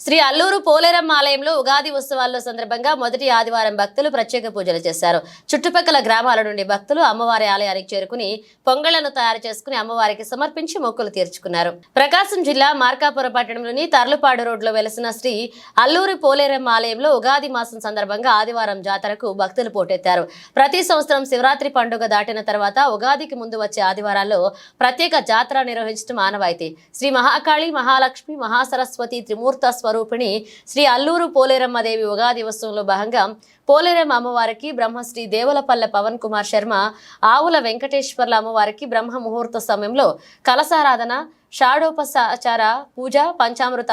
శ్రీ అల్లూరు పోలేరమ్మ ఆలయంలో ఉగాది ఉత్సవాల్లో సందర్భంగా మొదటి ఆదివారం భక్తులు ప్రత్యేక పూజలు చేశారు. చుట్టుపక్కల గ్రామాల నుండి భక్తులు అమ్మవారి ఆలయానికి చేరుకుని పొంగళ్ళను తయారు చేసుకుని అమ్మవారికి సమర్పించి మొక్కులు తీర్చుకున్నారు. ప్రకాశం జిల్లా మార్కాపురం పట్టణంలోని తర్లుపాడు రోడ్లో వెలసిన శ్రీ అల్లూరు పోలేరమ్మ ఆలయంలో ఉగాది మాసం సందర్భంగా ఆదివారం జాతరకు భక్తులు పోటెత్తారు. ప్రతి సంవత్సరం శివరాత్రి పండుగ దాటిన తర్వాత ఉగాదికి ముందు వచ్చే ఆదివారాల్లో ప్రత్యేక జాతర నిర్వహించడం ఆనవాయితీ. శ్రీ మహాకాళి మహాలక్ష్మి మహాసరస్వతి త్రిమూర్త స్వరూపిణి శ్రీ అల్లూరు పోలేరమ్మదేవి ఉగాది ఉత్సవంలో భాగంగా పోలేరమ్మ అమ్మవారికి బ్రహ్మశ్రీ దేవులపల్లె పవన్ కుమార్ శర్మ ఆవుల వెంకటేశ్వర్ల అమ్మవారికి బ్రహ్మ ముహూర్త సమయంలో కలసారాధన షాడోపసాచార పూజ పంచామృత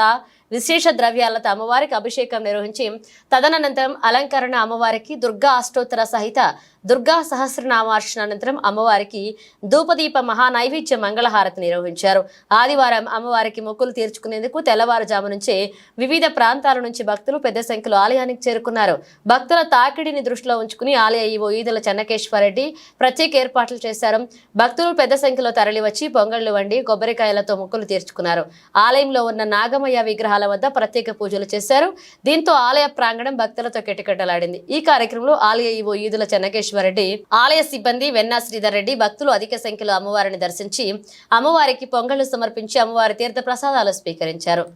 విశేష ద్రవ్యాలతో అమ్మవారికి అభిషేకం నిర్వహించి తదనంతరం అలంకరణ అమ్మవారికి దుర్గా అష్టోత్తర సహిత దుర్గా సహస్రనామార్చన అనంతరం అమ్మవారికి ధూపదీప మహా నైవేద్య మంగళహారతి నిర్వహించారు. ఆదివారం అమ్మవారికి మొక్కులు తీర్చుకునేందుకు తెల్లవారుజాము నుంచే వివిధ ప్రాంతాల నుంచి భక్తులు పెద్ద సంఖ్యలో ఆలయానికి చేరుకున్నారు. భక్తుల తాకిడిని దృష్టిలో ఉంచుకుని ఆలయ ఈవో ఈదుల చెన్నకేశ్వరరెడ్డి ప్రత్యేక ఏర్పాట్లు చేశారు. భక్తులు పెద్ద సంఖ్యలో తరలివచ్చి పొంగళ్ళు వండి పూలతో మొక్కులు తీర్చుకున్నారు. ఆలయంలో ఉన్న నాగమయ్య విగ్రహాల వద్ద ప్రత్యేక పూజలు చేశారు. దీంతో ఆలయ ప్రాంగణం భక్తులతో కిటకిటలాడింది. ఈ కార్యక్రమంలో ఆలయ ఈవో ఈదుల చెన్నకేశ్వరరెడ్డి ఆలయ సిబ్బంది వెన్నా శ్రీధర్ రెడ్డి భక్తులు అధిక సంఖ్యలో అమ్మవారిని దర్శించి అమ్మవారికి పొంగళ్ళు సమర్పించి అమ్మవారి తీర్థ ప్రసాదాలు స్వీకరించారు.